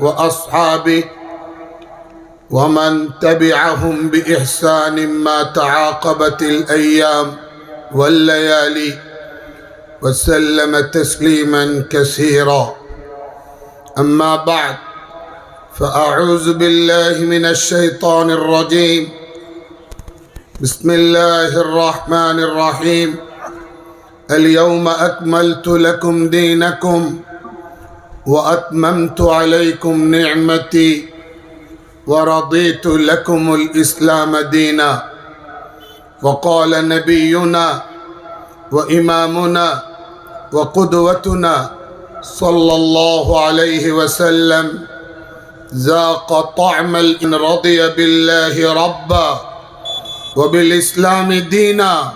وأصحابه ومن تبعهم بإحسان ما تعاقبت الأيام والليالي وسلم تسليما كثيرا. أما بعد فأعوذ بالله من الشيطان الرجيم. بسم الله الرحمن الرحيم. اليوم أكملت لكم دينكم. وأتممت عليكم نعمتي ورضيت لكم الإسلام دينا. وقال نبينا وإمامنا وقدوتنا صلى الله عليه وسلم ذاق طعم ان رضي بالله ربا وبالإسلام دينا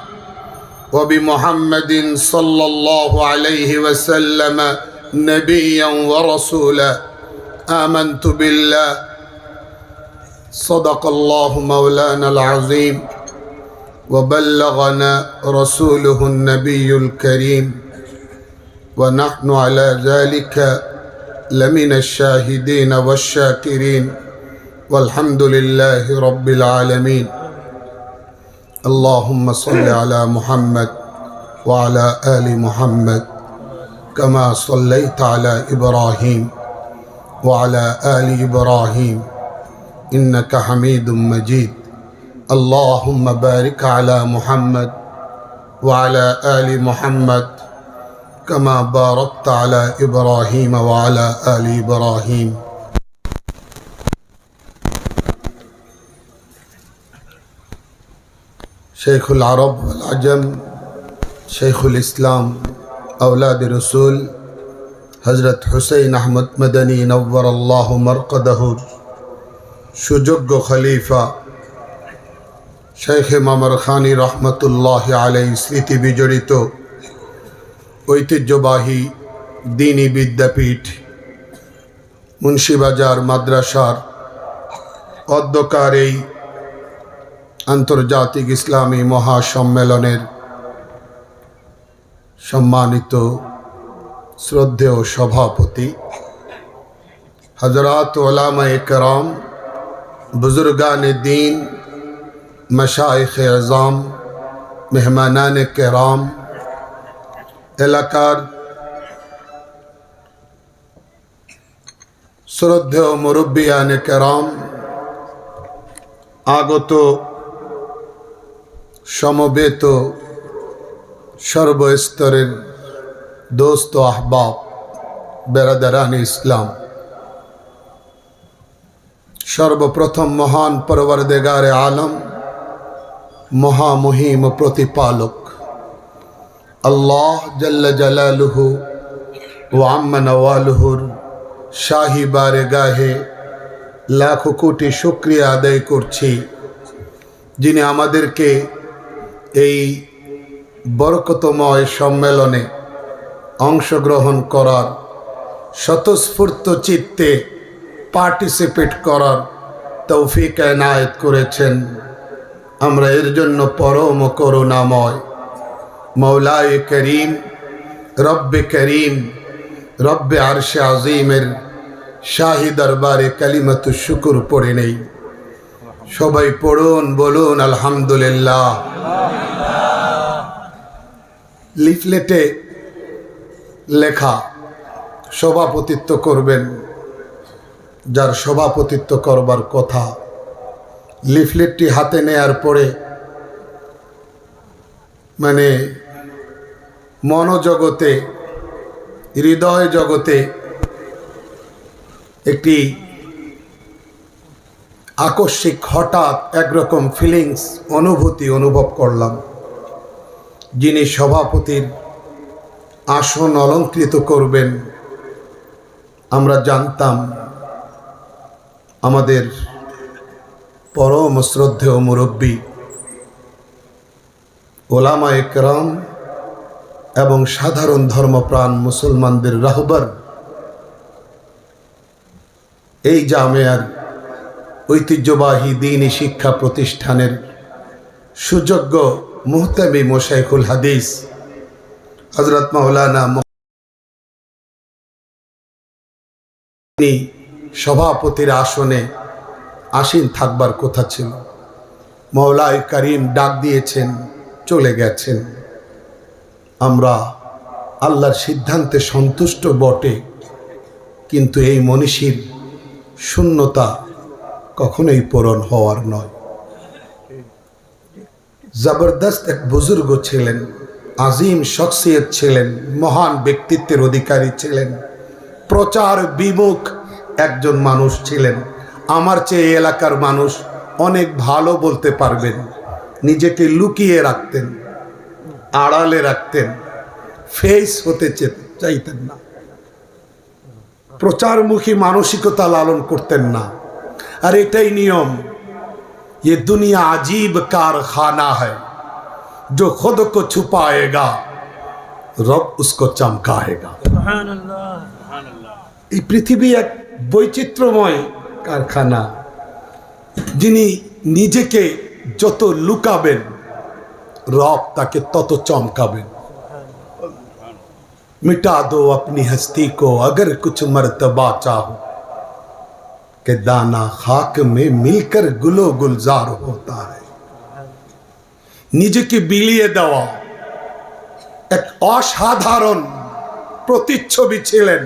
وبمحمد صلى الله عليه وسلم. نبيا ورسولا. آمنت بالله. صدق الله مولانا العظيم. وبلغنا رسوله النبي الكريم. ونحن على ذلك لمن الشاهدين والشاكرين. والحمد لله رب العالمين. اللهم صل على محمد وعلى آل محمد. كما صليت على إبراهيم وعلى آل إبراهيم. إنك حميد مجيد. اللهم بارك على محمد وعلى آل محمد كما باركت على إبراهيم وعلى آل إبراهيم. شيخ العرب والعجم شيخ الإسلام اولاد رسول হজরত হুসൈন আহমদ মদনী নব্বর আল্লাহ মরকদহুর সুযোগ্য খলিফা শেখে মামর খানি রহমতুল্লাহ আলাই স্মৃতি বিজড়িত ঐতিহ্যবাহী দিনী বিদ্যাপীঠ মুন্সিবাজার মাদ্রাসার অধ্যকার এই আন্তর্জাতিক ইসলামী মহাসম্মেলনের সম্মানিত শ্রদ্ধেয় সভাপতি হজরত ওলামা একরাম, বুজুর্গান দিন মশাইখ আজম, মেহমানান কেরাম, এলাকার শ্রদ্ধেয় মুরব্বিয়ান কেরাম, আগত সমবেত সর্বস্তরের দোস্ত আহবাব বেরাদারান ইসলাম। সর্বপ্রথম মহান পরবরদেগারে আলম, মহামহিম প্রতিপালক। আল্লাহ জল্ল জালালুহু ও আম্মা নওয়ালুহুর শাহি বারে গাহে লাখো কোটি শুক্রিয়া আদায় করছি, যিনি আমাদেরকে এই বরকতময় সম্মেলনে অংশগ্রহণ করার, স্বতঃস্ফূর্ত চিত্তে পার্টিসিপেট করার তৌফিক এনায়েত করেছেন। আমরা এর জন্য পরম করুণাময়। মৌলায় করিম, রব্বে করিম, রব্বে আরশে আজিমের শাহি দরবারে কালিমাতু শুকুর পড়ে নেই। সবাই পড়ুন, বলুন, আলহামদুলিল্লাহ। লিফলেটে লেখা সভাপতিত্ব করবেন, যার সভাপতিত্ব করবার কথা লিফলেটটি হাতে নেয়ার পরে মানে মনোজগতে, হৃদয় জগতে একটি আকস্মিক হঠাৎ একরকম ফিলিংস অনুভূতি অনুভব করলাম। যিনি সভাপতির আসন অলঙ্কৃত করবেন, আমরা জানতাম আমাদের পরম শ্রদ্ধেয় মুরব্বী ওলামা একরাম এবং সাধারণ ধর্মপ্রাণ মুসলমানদের রাহবার এই জামেয়ার ঐতিহ্যবাহী দিনী শিক্ষা প্রতিষ্ঠানের সুযোগ্য মুহতামি মোশাইখুল হাদিস হজরত মাওলানা তিনি সভাপতির আসনে আসীন থাকবার কথা ছিল। মৌলাই করিম ডাক দিয়েছেন, চলে গেছেন। আমরা আল্লাহর সিদ্ধান্তে সন্তুষ্ট বটে, কিন্তু এই মনীষীর শূন্যতা কখনোই পূরণ হওয়ার নয়। জবরদস্ত এক বুজুর্গ ছিলেন, আজিম শখসিয়ত ছিলেন, মহান ব্যক্তিত্বের অধিকারী ছিলেন, প্রচার বিমুখ একজন মানুষ ছিলেন। আমার চেয়ে এলাকার মানুষ অনেক ভালো বলতে পারবেন। নিজেকে লুকিয়ে রাখতেন, আড়ালে রাখতেন, ফেস হতে চাইতেন না। প্রচারমুখী মানসিকতা লালন করতেন না। আর এটাই নিয়ম। ये दुनिया अजीब कारखाना है जो खुद को छुपाएगा रब उसको चमकाएगा এই পৃথিবী এক বৈচিত্র্যময় কারখানা যিনি নিজেকে যত লুকাবেন রব তাকে তত চমকাবেন मिटा दो अपनी हस्ती को अगर कुछ मर्तबा चाहो कि दाना खाक में मिलकर गुलो गुलजार होता है নিজেকে বিলিয়ে দেওয়া এক অসাধারণ প্রতিচ্ছবি ছিলেন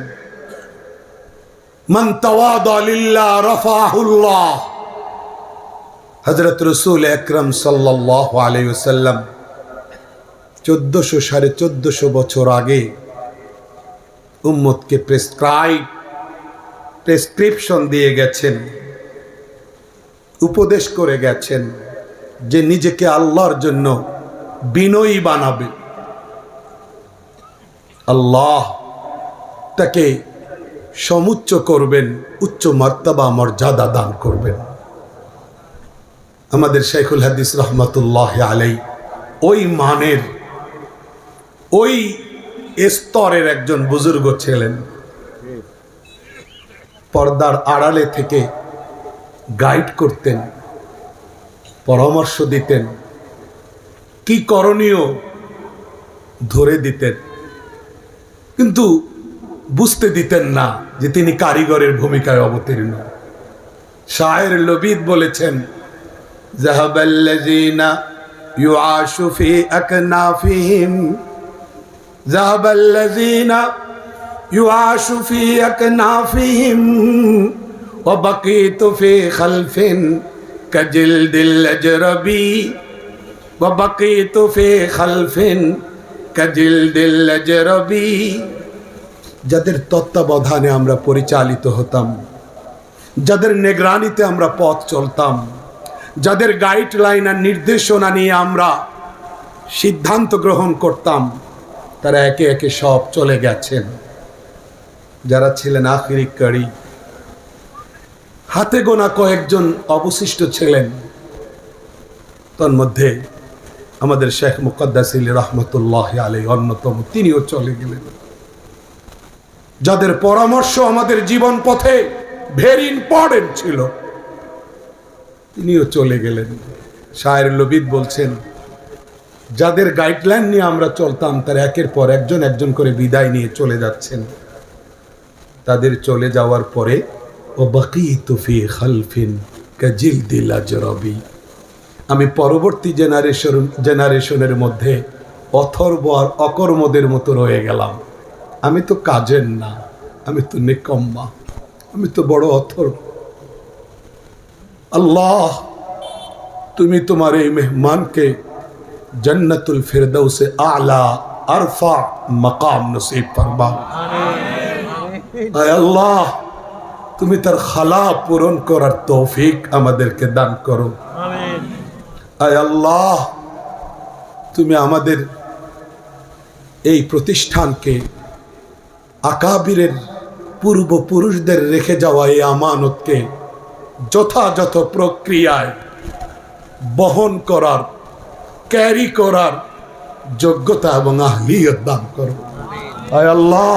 মান তাওয়াদা রফাহুল্লাহ হজরত রসুল একরম সাল্লাহ আলাইসাল্লাম চোদ্দশো সাড়ে চোদ্দশো বছর আগে উম্মতকে প্রেসক্রাইব প্রেসক্রিপশন দিয়ে গেছেন, উপদেশ করে গেছেন যে নিজেকে আল্লাহর জন্য বিনয়ী বানাবে। আল্লাহ তাকে সমুচ্চ করবেন, উচ্চ মর্তবা, মর্যাদা দান করবেন। আমাদের শেখুল হাদিস রহমতুল্লাহ আলাই ওই মানের, ওই স্তরের একজন বুজুর্গ ছিলেন। পর্দার আড়ালে থেকে গাইড করতেন, পরামর্শ দিতেন, কি করণীয় ধরে দিতেন। কিন্তু বুঝতে দিতেন না যে তিনি কারিগরের ভূমিকায় অবতীর্ণ। শায়ের লবিদ বলেছেন জাহাবাল্লাযীনা ইউআশু ফি আকনাফিহিম জাহাবাল্লাযীনা يعاش في أكنافهم وبقيت في خلف كجلد الأجربي وبقيت في خلف كجلد الأجربي যাদের তত্ত্বাবধানে আমরা পরিচালিত হতাম যাদের নেগরানিতে আমরা পথ চলতাম যাদের গাইডলাইন আর নির্দেশনা নিয়ে আমরা সিদ্ধান্ত গ্রহণ করতাম তারা একে একে সব চলে গেছেন যারা ছিলেন আখিরি কারি, হাতে গোনা কয়েকজন অবশিষ্ট ছিলেন। তন্মধ্যে আমাদের শেখ মুকদ্দাসিল রহমতুল্লাহ আলী অন্যতম, তিনিও চলে গেলেন। যাদের পরামর্শ আমাদের জীবন পথে ভেরি ইম্পর্টেন্ট ছিল, তিনিও চলে গেলেন। শায়ের লবিদ বলছেন, যাদের গাইডলাইন নিয়ে আমরা চলতাম, তার একের পর একজন একজন করে বিদায় নিয়ে চলে যাচ্ছেন। তাদের চলে যাওয়ার পরে ও বাকি তুফি খালফিন আমি পরবর্তী জেনারেশন জেনারেশনের মধ্যে অথর্ব আর অকর্মদের মতো রয়ে গেলাম। আমি তো কাজের না, আমি তো নিকম্মা, আমি তো বড় অথর্ব আল্লাহ, তুমি তোমার এই মেহমানকে জন্নতুল ফিরদৌসে আলা আরফা মকাম নসিব ফরমা আল্লাহ তুমি তার খালা পূরণ করার তৌফিক আমাদেরকে দান করো। আয় আল্লাহ তুমি আমাদের এই প্রতিষ্ঠানকে আকাবিরের পূর্বপুরুষদের রেখে যাওয়া এই আমানতকে যথাযথ প্রক্রিয়ায় বহন করার ক্যারি করার যোগ্যতা এবং আহলিয়ত দান করো। আয় আল্লাহ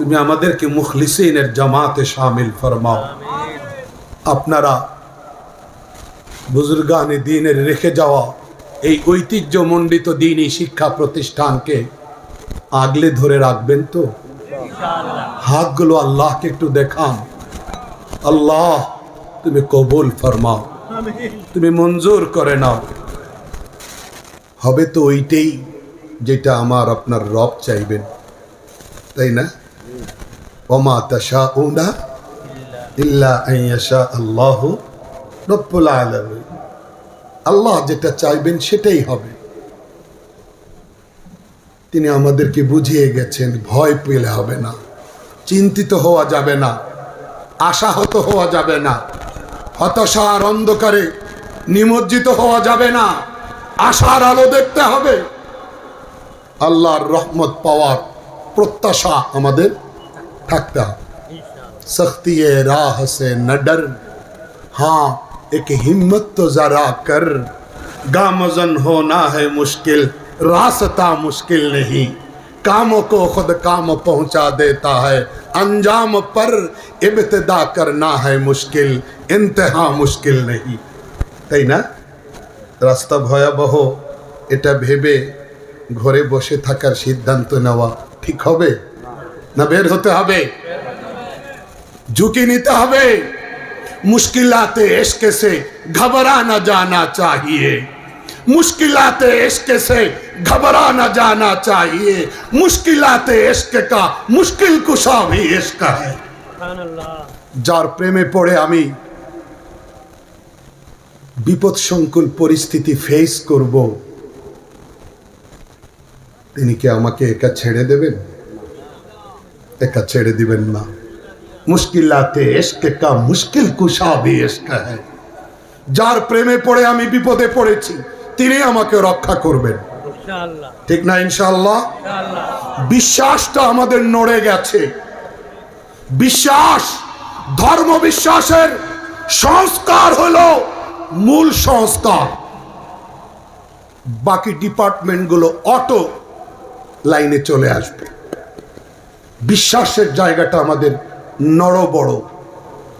তুমি আমাদেরকে মুখলিসিনের জামাতে সামিল ফরমাও। আপনারা বুজুর্গানে দিনের রেখে যাওয়া এই ঐতিহ্যমণ্ডিত দিনই শিক্ষা প্রতিষ্ঠানকে আগলে ধরে রাখবেন তো? হাতগুলো আল্লাহকে একটু দেখান। আল্লাহ, তুমি কবুল ফরমাও। তুমি মঞ্জুর করে নাও। হবে তো ওইটাই যেটা আমার আপনার রব চাইবেন। তাই না? আইয়াশা আল্লাহ আল্লাহ যেটা চাইবেন সেটাই হবে। তিনি আমাদেরকে বুঝিয়ে গেছেন, ভয় পেলে হবে না, চিন্তিত হওয়া যাবে না, আশাহত হওয়া যাবে না, হতাশার অন্ধকারে নিমজ্জিত হওয়া যাবে না, আশার আলো দেখতে হবে। আল্লাহর রহমত পাওয়ার প্রত্যাশা আমাদের থাকতে হবে सख्ती राह से न डर हाँ एक हिम्मत तो जरा कर गामजन होना है मुश्किल रास्ता मुश्किल नहीं कामों को खुद काम पहुंचा देता है अंजाम पर इब्तदा करना है मुश्किल इंतहा मुश्किल नहीं তাই না রাস্তা ভয়াবহ এটা ভেবে ঘরে বসে থাকার সিদ্ধান্ত নেওয়া ঠিক হবে না বের হতে হবে झुकी নিতে হবে मुश्किलाते इश्क से घबरा न जाना चाहिए मुश्किलाते इश्क से घबरा न जाना चाहिए मुश्किलाते इश्क का मुश्किल कुशा भी इश्क है যার প্রেমে পড়ে আমি বিপদ সংকুল পরিস্থিতি ফেস করব তিনি কি আমাকে একা ছেড়ে দেবেন একা ছেড়ে দিবেন না। মুশকিলাতে ইশক কা মুশকিল কুশা ভি ইশক হ্যায়। যার প্রেমে পড়ে আমি বিপদে পড়েছি তিনি আমাকে রক্ষা করবেন। ঠিক না ইনশাআল্লাহ? বিশ্বাসটা আমাদের নড়ে গেছে। বিশ্বাস ধর্ম বিশ্বাসের সংস্কার হলো মূল সংস্কার। বাকি ডিপার্টমেন্টগুলো অটো লাইনে চলে আসবে। বিশ্বাসের জায়গাটা আমাদের নড় বড়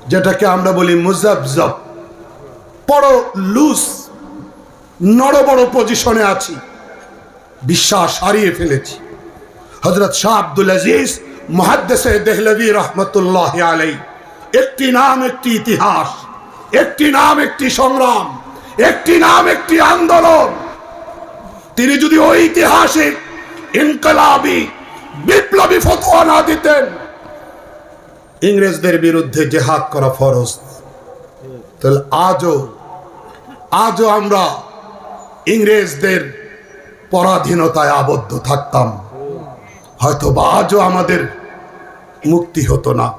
যেটাকে আমরা বলি মুজাবজব। বড় লুজ নড় বড় পজিশনে আছি। বিশ্বাস হারিয়ে ফেলেছি। হজরত শাহ আব্দুল আজিজ মহাদ্দেশে দেহলভি রহমতুল্লাহ আলাই একটি নাম, একটি ইতিহাস, একটি নাম, একটি সংগ্রাম, একটি নাম, একটি আন্দোলন। তিনি যদি ওই ঐতিহাসিক ইনকলাবি বিপ্লবী ফতোয়া না দিতেন। ইংরেজদের বিরুদ্ধে জেহাদ করা ফরজ। তাহলে আজও আজও আমরা ইংরেজদের পরাধীনতায় আবদ্ধ থাকতাম। হয়তো বা আজও আমাদের মুক্তি হতো না।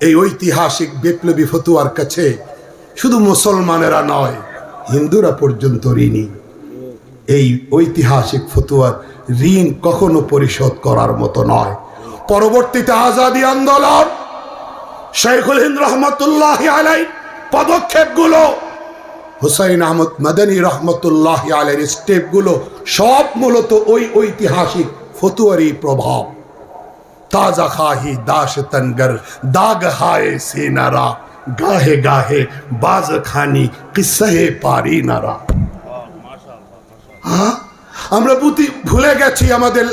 এই ঐতিহাসিক বিপ্লবী ফতুয়ার কাছে শুধু মুসলমানেরা নয়, হিন্দুরা পর্যন্ত ঋণী। এই ঐতিহাসিক ফতুয়ার ঋণ কখনো পরিশোধ করার মতো নয়। পরবর্তীতে আজাদি আন্দোলন শেখুল হিন্দ রহমতুল্লাহ আলাই পদক্ষেপগুলো হুসাইন আহমদ মাদানী রহমতুল্লাহ আলের স্টেপগুলো সব মূলত ওই ঐতিহাসিক ফতুয়ারি প্রভাব। তাজা খাহি দাস তনগর দাগ হায় সেনারা গাহে গাহে বাজ খানি কিসহে পারি নারা। হ্যাঁ? আমরা বুঝি ভুলে গেছি আমাদের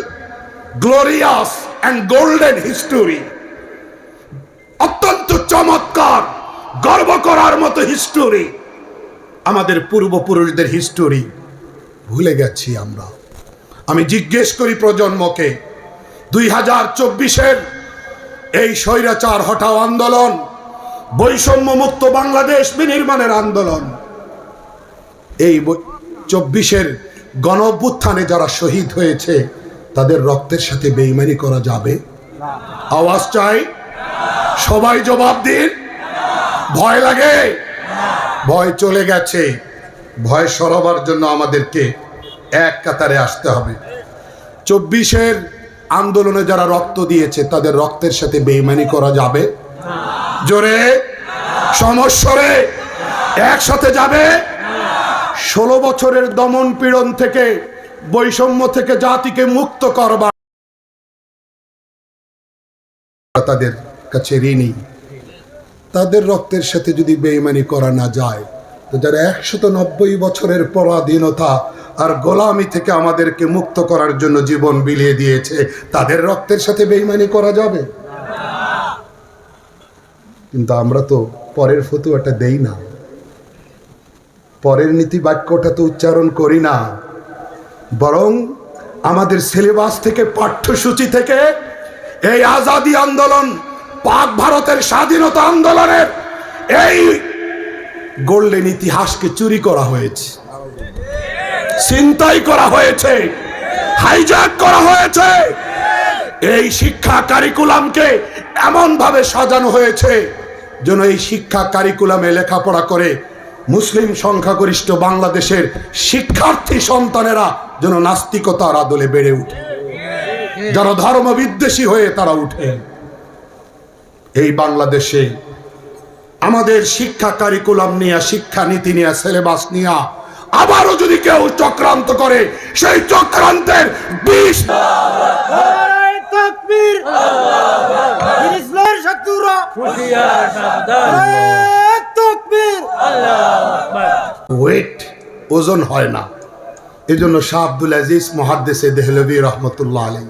গ্লোরিয়াস অ্যান্ড গোল্ডেন হিস্টোরি অত্যন্ত চমৎকার, গর্ব করার মতো হিস্টোরি আমাদের পূর্বপুরুষদের হিস্টোরি ভুলে গেছি আমরা। আমি জিজ্ঞেস করি প্রজন্মকে, দুই হাজার চব্বিশের এই স্বৈরাচার হটাও আন্দোলন বৈষম্য মুক্ত বাংলাদেশ বিনির্মাণের আন্দোলন। এই চব্বিশের গণ যারা শহীদ হয়েছে, তাদের রক্তের সাথে বেইমানি করা যাবে? আওয়াজ চাই। সবাই জবাব দিন। ভয় লাগে? ভয় চলে গেছে। ভয় সরাবার জন্য আমাদেরকে এক কাতারে আসতে হবে। চব্বিশের আন্দোলনে যারা রক্ত দিয়েছে, তাদের রক্তের সাথে বেইমানি করা যাবে? জোরে? সমস্যরে একসাথে যাবে? ষোলো বছরের দমন পীড়ন থেকে বৈষম্য থেকে জাতিকে মুক্ত করবার তাদের কাছে ঋণী। তাদের রক্তের সাথে যদি বেইমানি করা না যায়, তো যারা একশত নব্বই বছরের পরাধীনতা আর গোলামি থেকে আমাদেরকে মুক্ত করার জন্য জীবন বিলিয়ে দিয়েছে, তাদের রক্তের সাথে বেইমানি করা যাবে? কিন্তু আমরা তো পরের ফতুয়াটা দেই না। পরের নীতি বাক্যটা তো উচ্চারণ করি না। বরং আমাদের সিলেবাস থেকে, পাঠ্যসূচি থেকে এই আজাদি আন্দোলন, পাক ভারতের স্বাধীনতা আন্দোলনের এই গোল্ডেন ইতিহাসকে চুরি করা হয়েছে চিন্তাই করা হয়েছে হাইজ্যাক করা হয়েছে। এই শিক্ষা কারিকুলামকে এমন ভাবে সাজানো হয়েছে যেন এই শিক্ষা কারিকুলামে লেখাপড়া করে মুসলিম সংখ্যাগরিষ্ঠ বাংলাদেশের শিক্ষার্থী সন্তানেরা যেন নাস্তিকতার আদলে বেড়ে উঠে। যারা ধর্ম বিদ্বেষী হয়ে তারা উঠে। এই বাংলাদেশে আমাদের শিক্ষা কারিকুলাম নিয়ে শিক্ষা নীতি নিয়ে সিলেবাস নিয়ে আবারও যদি কেউ চক্রান্ত করে সেই চক্রান্তের বিষ শত্রুরা তাকবীর ওয়েট ওজন হয় না। এজন্য শাহ আব্দুল আজিজ মহাদ্দেসে দেহলবী রহমতুল্লাহ আলী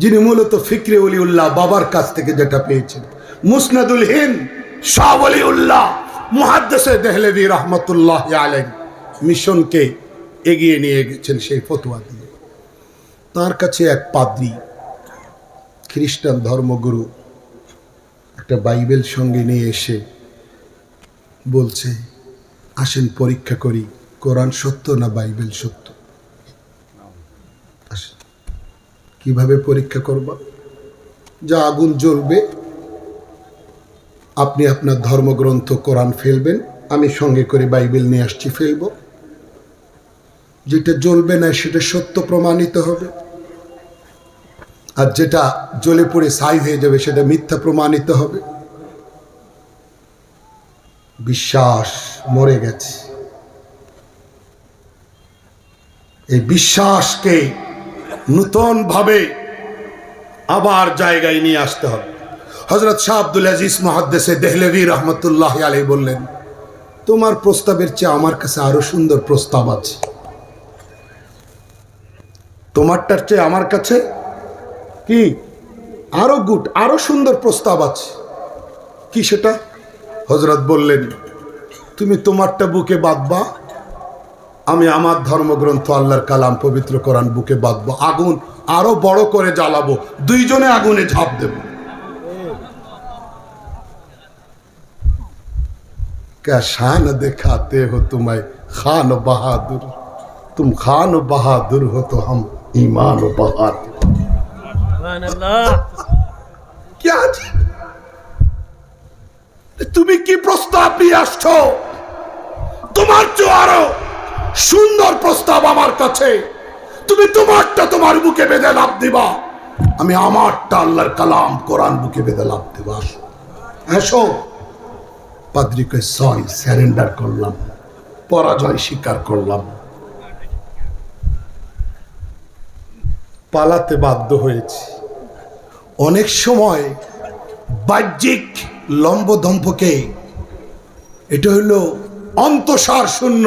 যিনি মূলত ফিক্রে উল্লাহ বাবার কাছ থেকে যেটা পেয়েছেন। মুসনাদুল হিন্দ শাহ উল্লাহ মহাদ্দেসে দেহলবী রহমতুল্লাহ আলী মিশনকে এগিয়ে নিয়ে গেছেন সেই ফতোয়া দিয়ে। তার কাছে এক পাদ্রী, খ্রিস্টান ধর্মগুরু, একটা বাইবেল সঙ্গে নিয়ে এসে বলছে, আসেন পরীক্ষা করি, কোরআন সত্য না বাইবেল সত্য। কীভাবে পরীক্ষা করবা? যা আগুন জ্বলবে, আপনি আপনার ধর্মগ্রন্থ কোরআন ফেলবেন, আমি সঙ্গে করে বাইবেল নিয়ে আসছি, ফেলব। যেটা জ্বলবে না, সেটা সত্য প্রমাণিত হবে। আর যেটা জ্বলে পড়ে ছাই হয়ে যাবে, সেটা মিথ্যা প্রমাণিত হবে। বিশ্বাস মরে গেছে। এই বিশ্বাসকে নূতন ভাবে আবার জায়গায় নিয়ে আসতে হবে। হজরত শাহ আব্দুল আজিজ মহাদ্দেসে দেহলেভি রহমতুল্লাহ আলী বললেন, তোমার প্রস্তাবের চেয়ে আমার কাছে আরও সুন্দর প্রস্তাব আছে। তোমারটার চেয়ে আমার কাছে কি? আরও গুড, আরও সুন্দর প্রস্তাব আছে। কি সেটা? হজরত বললেন তুমি তোমারটা বুকে বাঁধবা আমি আমার ধর্মগ্রন্থ আল্লাহর কালাম পবিত্র করান বুকে বাঁধবো আগুন আরও বড় করে জ্বালাবো দুইজনে আগুনে ঝাঁপ দেব। শান দেখাতে হো তোমায় খান বাহাদুর তুম খান বাহাদুর হো তো হাম ইমান বাহাদুর। क्या তুমি কি প্রস্তাব নিয়ে আসছো? তোমার চেয়ে আরও সুন্দর প্রস্তাব আমার কাছে। তুমি তোমারটা তোমার বুকে বেঁধে লাভ দিবা। আমি আমারটা আল্লাহর কালাম, কোরআন বুকে বেঁধে লাভ দেবা। আসো পাদ্রিকে সরি স্যারেন্ডার করলাম। পরাজয় স্বীকার করলাম। পালাতে বাধ্য হয়েছি। অনেক সময় বাহ্যিক লম্বদম্পকে এটা হইল অন্তঃসার শূন্য।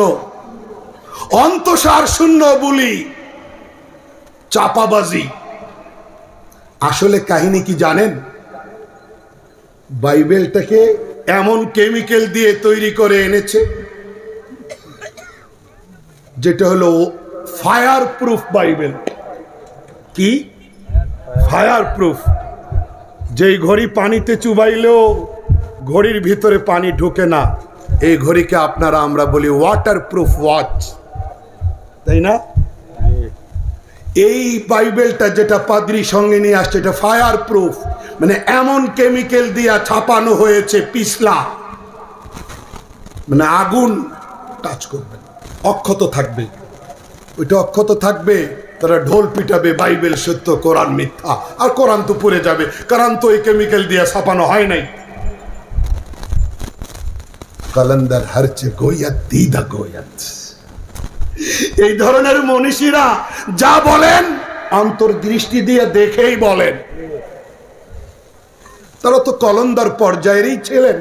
অন্তঃসার শূন্য বলি চাপাবাজি। আসলে কাহিনী কি জানেন? বাইবেলটাকে এমন কেমিক্যাল দিয়ে তৈরি করে এনেছে, যেটা হলো ফায়ার প্রুফ বাইবেল। কি? ফায়ার প্রুফ যেই ঘড়ি পানিতে চুবাইলেও ঘড়ির ভিতরে পানি ঢোকে না, এই ঘড়িকে আপনারা আমরা বলি ওয়াটার প্রুফ ওয়াচ তাই না? এই বাইবেলটা যেটা পাদ্রি সঙ্গে নিয়ে আসছে, এটা ফায়ার প্রুফ মানে এমন কেমিক্যাল দিয়া ছাপানো হয়েছে, পিছলা। মানে আগুন টাচ করবে, অক্ষত থাকবে। ওইটা অক্ষত থাকবে তারা ঢোল পিটাবে, বাইবেল সত্য, কোরআন মিথ্যা। আর কোরআন তো পড়ে যাবে কোরআন তো ওই কেমিক্যাল দিয়ে ছাপানো হয় নাই। কালান্দার হারছে গোয়াত, দিদা গোয়াত। এই ধরনের মনীষীরা যা বলেন, অন্তর্দৃষ্টি দিয়ে দেখেই বলেন। তারা তো কলন্দার পর্যায়েরই ছিলেন।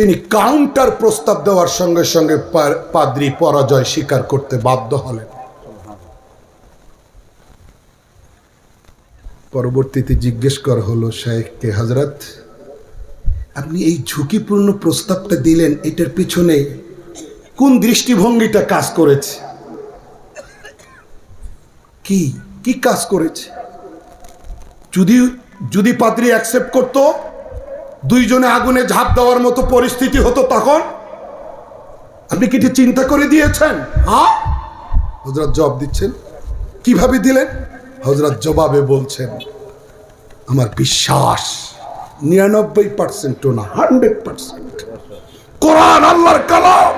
তিনি কাউন্টার প্রস্তাব দেওয়ার সঙ্গে সঙ্গে পাদ্রী পরাজয় স্বীকার করতে বাধ্য হলেন। পরবর্তীতে জিজ্ঞেস করা হলো শেখকে হজরত আপনি এই ঝুঁকিপূর্ণ প্রস্তাবটা দিলেন, এটার পিছনে কোন দৃষ্টিভঙ্গিটা কাজ করেছে? কি? কি কাজ করেছে? যদি যদি পাদ্রি অ্যাকসেপ্ট করত দুইজনে আগুনে ঝাঁপ দেওয়ার মতো পরিস্থিতি হতো তখন? আপনি কি চিন্তা করে দিয়েছেন? হ্যাঁ? হজরত জবাব দিচ্ছেন। কীভাবে দিলেন? হজরত জবাবে বলছেন, আমার বিশ্বাস নিরানব্বই পার্সেন্ট না, হান্ড্রেড পার্সেন্ট কোরআন, আল্লাহর কালাম।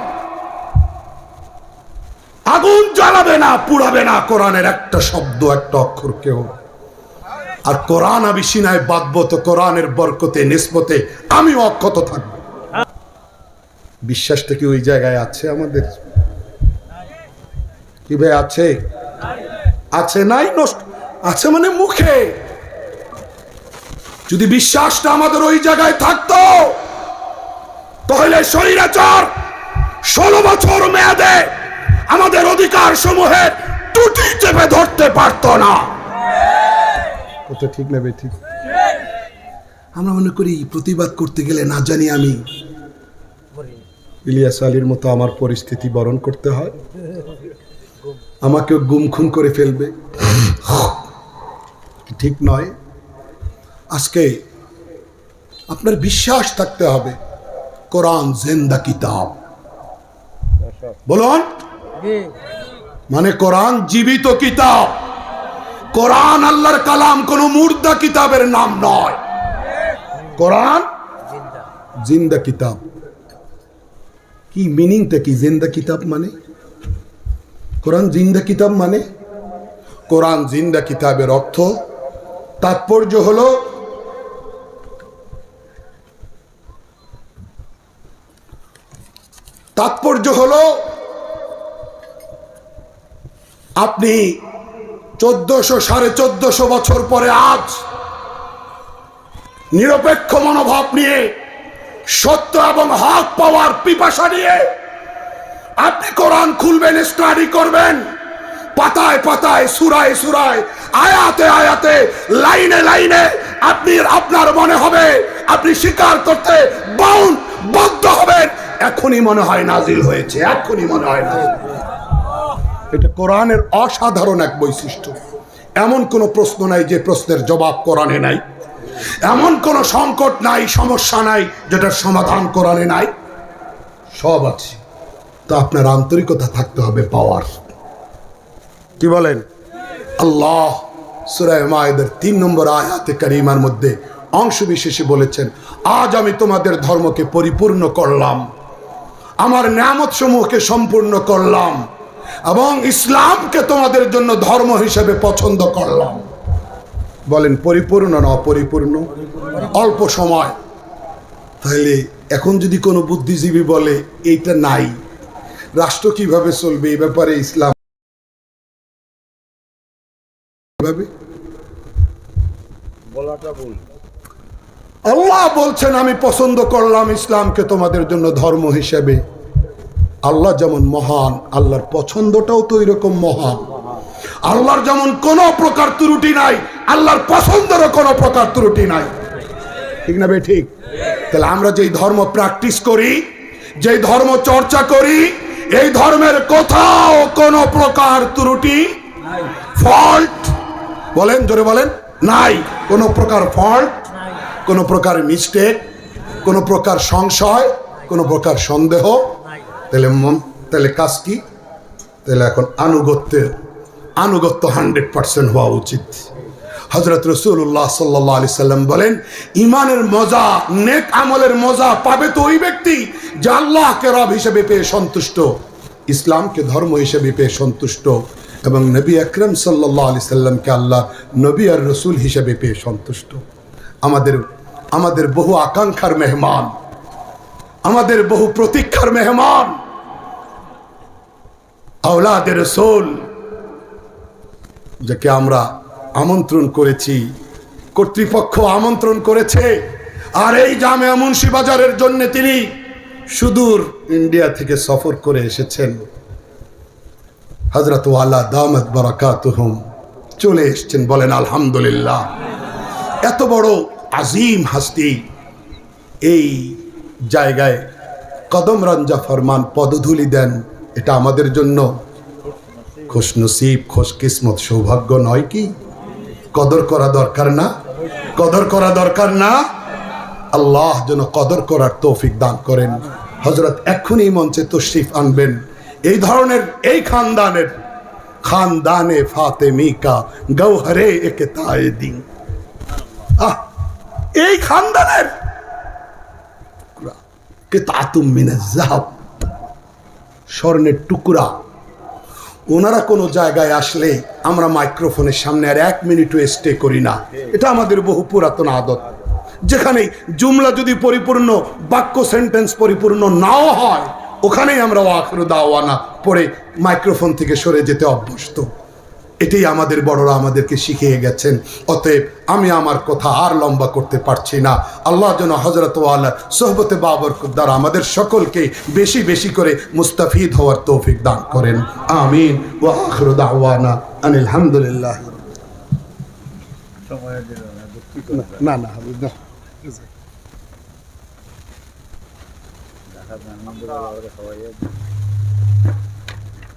আগুন জ্বালাবে না, পুড়াবে না, কোরআনের একটা শব্দ, একটা অক্ষর কেউ আর কোরআন আমি সিনায় বাঁধবো তো কোরআনের বরকতে, নিসবতে আমি অক্ষত থাকব। বিশ্বাসটা কি ওই জায়গায় আছে আমাদের? কি ভাই, আছে? আছে নাই? নষ্ট? আছে মানে মুখে। যদি বিশ্বাসটা আমাদের ওই জায়গায় থাকতো, তাহলে স্বৈরাচার ষোলো বছর মেয়াদে আমাদের অধিকার সমূহের টুটি চেপে ধরতে পারতো না। কথা ঠিক নেবে ঠিক। আমরা মনে করি প্রতিবাদ করতে গেলে না জানি আমি। ইলিয়াস আলীর মতো আমার পরিস্থিতি বরণ করতে হয়। আমাকেও গুম খুন করে ফেলবে। ঠিক নয়। আজকে আপনার বিশ্বাস থাকতে হবে। কোরআন জেন্দা কিতাব। বলুন। মানে কোরআন জীবিত কিতাব। কোরআন আল্লাহর কালাম কোন মুর্দা কিতাবের নাম নয়। কোরআন? জিন্দা কিতাব। কি মিনিংটা কি জিন্দা কিতাব মানে? কোরআন জিন্দা কিতাব মানে? কোরআন জিন্দা কিতাবের অর্থ? তাৎপর্য হল তাৎপর্য হল আপনি চোদ্দশো সাড়ে চোদ্দশো বছর পরে আজ নিরপেক্ষ মনোভাব নিয়ে, সত্য এবং হক পাওয়ার পিপাসা নিয়ে আপনি কোরআন খুলবেন, স্টাডি করবেন, পাতায় পাতায়, সুরায় সুরায়, আয়াতে আয়াতে, লাইনে লাইনে আপনি, আপনার মনে হবে, আপনি স্বীকার করতে বাউন্ড বদ্ধ হবেন। এখনই মনে হয় নাজিল হয়েছে, এখনই মনে হয় নাজিল এটা কোরআনের অসাধারণ এক বৈশিষ্ট্য। এমন কোনো প্রশ্ন নাই যে প্রশ্নের জবাব কোরআনে নাই। এমন কোনো সংকট নাই, সমস্যা নাই যেটার সমাধান কোরআনে নাই। সব আছে। তো আপনার আন্তরিকতা থাকতে হবে পাওয়ার। কি বলেন? আল্লাহ সুরায় মায়েদের তিন নম্বর আয়াতে কারিমার মধ্যে অংশ বিশেষে বলেছেন, আজ আমি তোমাদের ধর্মকে পরিপূর্ণ করলাম। আমার নিয়ামত সমূহকে সম্পূর্ণ করলাম। এবং ইসলামকে তোমাদের জন্য ধর্ম হিসেবে পছন্দ করলাম। বলেন পরিপূর্ণ না অপরিপূর্ণ? অল্প সময়। তাহলে এখন যদি কোনো বুদ্ধিজীবী বলে এইটা নাই রাষ্ট্র কীভাবে চলবে এই ব্যাপারে ইসলাম? আল্লাহ বলছেন আমি পছন্দ করলাম ইসলামকে তোমাদের জন্য ধর্ম হিসেবে। আল্লাহ যেমন মহান, আল্লাহর পছন্দটাও তো এরকম মহান। আল্লাহর যেমন কোনো প্রকার ত্রুটি নাই, আল্লাহর পছন্দেরও কোনো প্রকার ত্রুটি নাই। ঠিক না বে ঠিক? তাহলে আমরা যেই ধর্ম প্র্যাকটিস করি, যেই ধর্ম চর্চা করি, এই ধর্মের কোথাও কোনো প্রকার ত্রুটি ফল্ট বলেন, জোরে বলেন, নাই। কোনো প্রকার ফল্ট কোনো প্রকার মিস্টেক কোনো প্রকার সংশয়, কোনো প্রকার সন্দেহ তাহলে তাহলে কাজ কি? তাহলে এখন আনুগত্যের, আনুগত্য হান্ড্রেড পার্সেন্ট হওয়া উচিত। হজরত রসুল্লাহ সাল্লাহ আলি সাল্লাম বলেন ইমানের মজা, নেক আমলের মজা পাবে তো ওই ব্যক্তি যে আল্লাহকে রব হিসেবে পেয়ে সন্তুষ্ট, ইসলামকে ধর্ম হিসেবে পেয়ে সন্তুষ্ট এবং নবী আকরম সাল্লাহ আলি সাল্লামকে আল্লাহ নবী আর রসুল হিসেবে পেয়ে সন্তুষ্ট। আমাদের আমাদের বহু আকাঙ্ক্ষার মেহমান, আমাদের বহু প্রতীক্ষার মেহমান আওলাদের রসুল, যাকে আমরা আমন্ত্রণ করেছি, কর্তৃপক্ষ আমন্ত্রণ করেছে। আর এই জামে মুন্সিবাজারের জন্য তিনি সুদূর ইন্ডিয়া থেকে সফর করে এসেছেন। হজরত ওয়ালা দামত বারাকাতুহুম চলে এসছেন বলেন, আলহামদুলিল্লাহ। এত বড় আজিম হাস্তি এই জায়গায় কদম রঞ্জা ফরমান পদধূলি দেন। এটা আমাদের জন্য। খুশনসিব, খুশকিসমত, সৌভাগ্য নয় কি? কদর করা দরকার না? কদর করা দরকার না? আল্লাহ যেন কদর করার তৌফিক দান করেন। হজরত এক্ষুনি মঞ্চে তশরিফ আনবেন। এই ধরনের, এই খানদানের, খানদানে ফাতেমি কা গৌহরে একে তায়ে দিন আহ, এই খানদানের! কে তাতুম জাহাব স্বর্ণের টুকরা। ওনারা কোনো জায়গায় আসলে আমরা মাইক্রোফোনের সামনে আর এক মিনিটও স্টে করি না। এটা আমাদের বহু পুরাতন আদত। যেখানে জুমলা যদি পরিপূর্ণ, বাক্য সেন্টেন্স পরিপূর্ণ নাও হয়, ওখানেই আমরা আখর দাওয়ানা পরে মাইক্রোফোন থেকে সরে যেতে অভ্যস্ত। এটাই আমাদের বড়রা আমাদেরকে শিখিয়ে গেছেন। অতএব আমি আমার কথা আর লম্বা করতে পারছি না। আল্লাহ যেন হজরত ওয়ালা সোহবতে বাবর দ্বারা আমাদের সকলকে বেশি বেশি করে মুস্তাফিদ হওয়ার তৌফিক দান করেন। আমিন। ও দাওয়ানা না। না